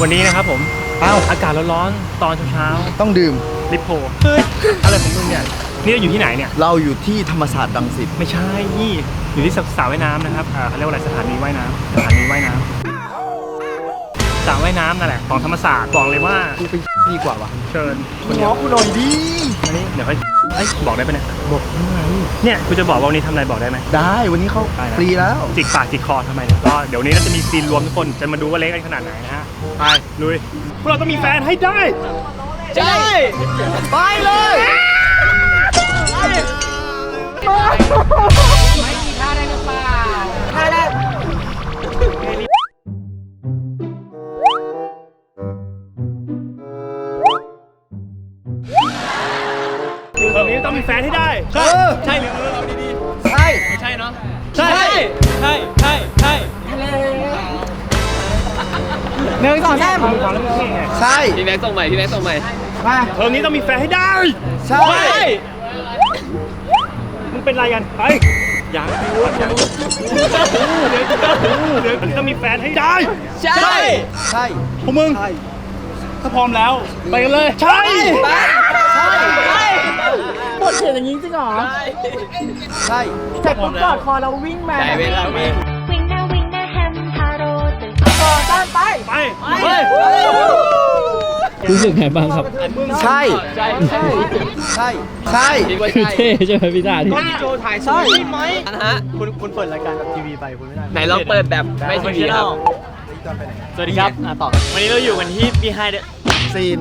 วันนี้นะครับผมอ้าวอากาศร้อนๆตอนเช้าต้องดื่มๆลิปโพเฮ้ยอะไรของมึงเนี่ยนี่เราอยู่ที่ไหนเนี่ย เราอยู่ที่ธรรมศาสตร์รังสิต ไม่ใช่ นี่ อยู่ที่สระว่ายน้ำนะครับอ่าเขาเรียกว่าอะไรสถานีว่ายน้ำสถานีว่ายน้ำสระว่ายน้ำนั่นแหละของธรรมศาสตร์บอกเลยว่ากูไปดีกว่าวะเชิญง้อกูหน่อยดิวันนี้เดี๋ยวค่อยเอ้ยบอกได้ปะเนี่ยบอกยังไงเนี่ยกูจะบอกว่าวันนี้ทำอะไรบอกได้ไหม ได้วันนี้เขาได้นะ ฟรีแล้ว จิกปากจิกคอทำไมเนี่ยก็เดี๋ยวนี้เราจะมีซีนรวมทุกคนจะมาดูว่าเล็กกันขนาดไหนนะฮะ ไปลุยพวกเราต้องมีแฟนให้ได้ ใช่ไปเลยตอนนี้ต้องมีแฟนให้ได้เออใช่หรือเออเอาดีใช่ๆไม่ใช่เนาะ ใช่ ใช่ ใช่ ใช่ หนึ่งสองสามมึงฟังแล้วมึงเท่ไงใช่พี่แม็กซ์ส่งใหม่พี่แม็กซ์ส่งใหม่มาเทอมนี้ต้องมีแฟนให้ได้ใช่มึงเป็นไรกันไปอย่าพูดอย่าพูดเดี๋ยวเดี๋ยวต้องมีแฟนให้ได้ ใช่ ใช่พวกมึงใช่ถ้าพร้อมแล้ว ไปกันเลย ใช่ใช่บทเขียนอย่างนี้จริงเหรอ ใช่แต่ปุ๊บกอดคอเราวิ่งมาได้เวลาวิ่ง รู้สึกไงบ้างครับใช่ ใช่ใช่ใช่ใช่คิดว่าคือใช่เท่ใช่ไหมพี่ตาที่โจถ่ายใช่ไหมนะฮะคุณคุณเปิดรายการแบบทีวีไปคุณไม่ได้ไหนลองเปิดแบบไม่ทีวีครับสวัสดีครับอะต่อวันนี้เราอยู่กันที่บีไฮเดซีน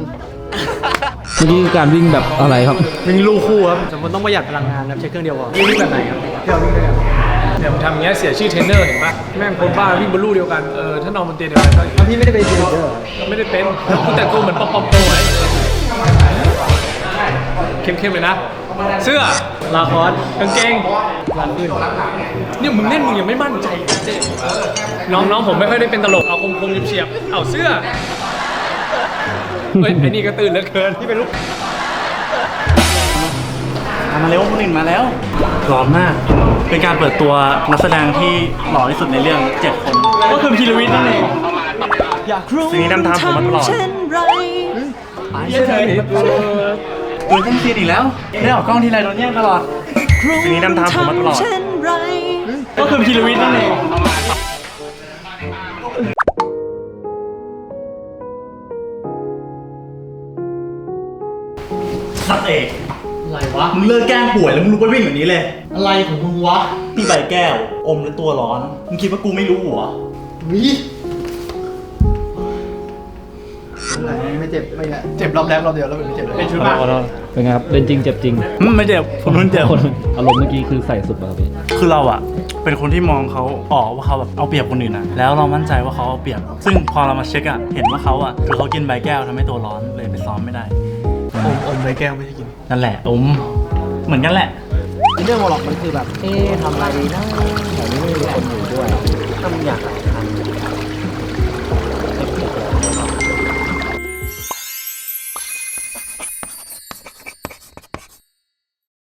เมื่อกี้คือการวิ่งแบบอะไรครับวิ่งลูกคู่ครับสมมติต้องประหยัดพลังงานนะใช้เครื่องเดียวพอวิ่งแบบไหนครับเที่ยววิ่งด้วยกัน เนี่ยผมทำอย่างเงี้ยเสียชื่อเทรนเนอร์เห็นปะแม่งคนบ้าวิ่งบนลู่เดียวกันเออถ้านอนบนเตียงเดียวกันก็ พี่ไม่ได้ไปเทรนเดอร์ไม่ได้เป็นกูแต่งตัวเหมือนป๊อปป๊อปโตไว้เข้มๆเลยนะ เสื้อลาคอสกางเกงเนี่ยมึงเล่นมึงยังไม่มั่นใจเลยเจ๊น้องๆผมไม่ค่อยได้เป็นตลก เอาคมๆเฉียบๆเอาเสื้อเฮ้ยไอ้นี่ก็ตื่นเหลือเกินที่เป็นลูก มาเร็วคนอื่นมาแล้วร้อนมาก เป็นการเปิดตัวนักแสดงที่หล่อที่สุดในเรื่องเจ็ดคน ก็คือพีรวิทย์นั่นเองสิ่งนี้นำทางผมมาตลอดเฉยๆตัวต้องเครียดอีกแล้ว ได้ออกกล้องทีไรโดนแย่งตลอดสิ่งนี้นำทางผมมาตลอดก็คือพีรวิทย์นั่นเองสัตว์เอก อะไรวะ มึงเลิกแกล้งป่วยแล้วมึงลุกไปวิ่งแบบนี้เลย อะไรของมึงวะพี่ใบแก้ว อมแล้วตัวร้อน มึงคิดว่ากูไม่รู้หัววิไม่เจ็บไม่ละเจ็บรอบแรกรอบเดียวแล้วไม่เจ็บเลยเป็นชุดบ้าเป็นไงครับเล่นจริงเจ็บจริงไม่เจ็บคนนู้นเจ็บ คนอารมณ์เมื่อกี้คือใส่สุดป่ะครับพี่คือเราอะเป็นคนที่มองเขาออกว่าเขาแบบเอาเปรียบคนอื่นอะแล้วเรามั่นใจว่าเขาเอาเปรียบ ซึ่งพอเรามาเช็คอะเห็นว่าเขาอะคือเขากินใบแก้วทำให้ตัวร้อนเลยไปซ้อมไม่ได้ อมอมใบแก้วไม่ใช่กิน นั่นแหละอมเหมือนกันแหละ เรื่องวอลล็อกมันคือแบบเอ๊ะทำอะไรดีนะแต่ไม่มีคนอยู่ด้วยทำอยาก